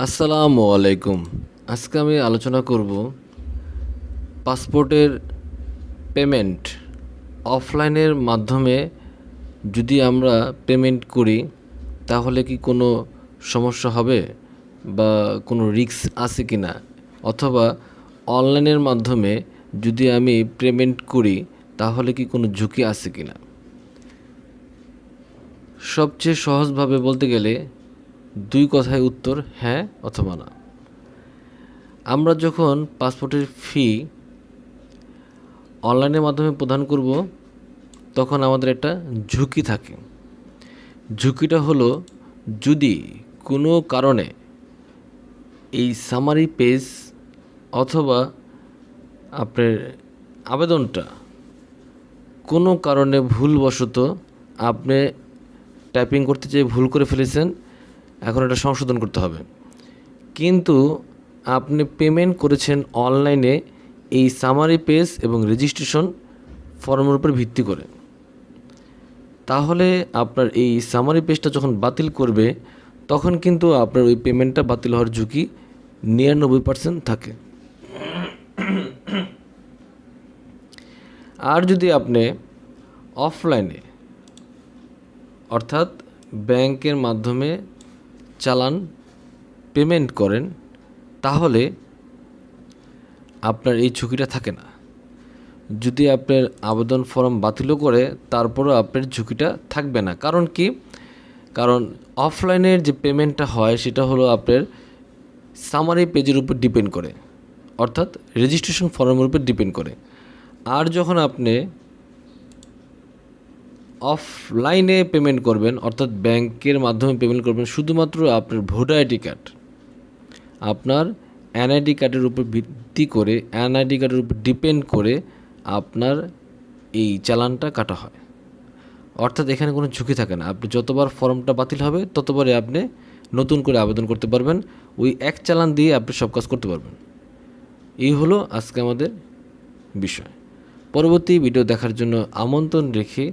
আসসালামু আলাইকুম। আজকে আমি আলোচনা করব পাসপোর্টের পেমেন্ট। অফলাইনের মাধ্যমে যদি আমরা পেমেন্ট করি, তাহলে কি কোনো সমস্যা হবে বা কোনো রিস্ক আছে কি না অথবা অনলাইনের মাধ্যমে যদি আমি পেমেন্ট করি, তাহলে কি কোনো ঝুঁকি আছে কি না সবচেয়ে সহজভাবে বলতে গেলে দুই কথায় উত্তর হ্যাঁ অথবা না। আমরা যখন পাসপোর্টের ফি অনলাইনের মাধ্যমে প্রদান করব, তখন আমাদের একটা ঝুঁকি থাকে। ঝুঁকিটা হলো যদি কোনো কারণে এই সামারি পেজ অথবা আপনার আবেদনটা কোনো কারণে ভুলবশত আপনি টাইপিং করতে যেয়ে ভুল করে ফেলেছেন এখন এটা সংশোধন করতে হবে। কিন্তু আপনি পেমেন্ট করেছেন অনলাইনে এই সামারি পেজ এবং রেজিস্ট্রেশন ফর্মের উপর ভিত্তি করে। তাহলে আপনার এই সামারি পেজটা যখন বাতিল করবে, তখন কিন্তু আপনার ওই পেমেন্টটা বাতিল হওয়ার ঝুঁকি নিরানব্বই পার্সেন্ট থাকে। আর যদি আপনি অফলাইনে অর্থাৎ ব্যাংকের মাধ্যমে চালান পেমেন্ট করেন, তাহলে আপনার এই ঝুঁকিটা থাকে না। যদি আপনার আবেদন ফর্ম বাতিলও করে, তারপরেও আপনার ঝুঁকিটা থাকবে না। কারণ কি? কারণ অফলাইনের যে পেমেন্টটা হয়, সেটা হলো আপনার সামারি পেজের উপর ডিপেন্ড করে। অর্থাৎ রেজিস্ট্রেশন ফর্মের উপর ডিপেন্ড করে। আর যখন আপনি অফলাইনে পেমেন্ট করবেন, অর্থাৎ ব্যাংকের মাধ্যমে পেমেন্ট করবেন, শুধুমাত্র আপনার ভোটার আইডি কার্ড আপনার এনআইডি কার্ডের উপর ভিত্তি করে এনআইডি কার্ডের উপর ডিপেন্ড করে আপনার এই চালানটা কাটা হয়। অর্থাৎ এখানে কোনো ঝুঁকি থাকে না। আপনি যতবার ফর্মটা বাতিল হবে, ততবারই আপনি নতুন করে আবেদন করতে পারবেন। ওই এক চালান দিয়ে আপনি সব কাজ করতে পারবেন। এই হলো আজকে আমাদের বিষয়। পরবর্তী ভিডিও দেখার জন্য আমন্ত্রণ রেখে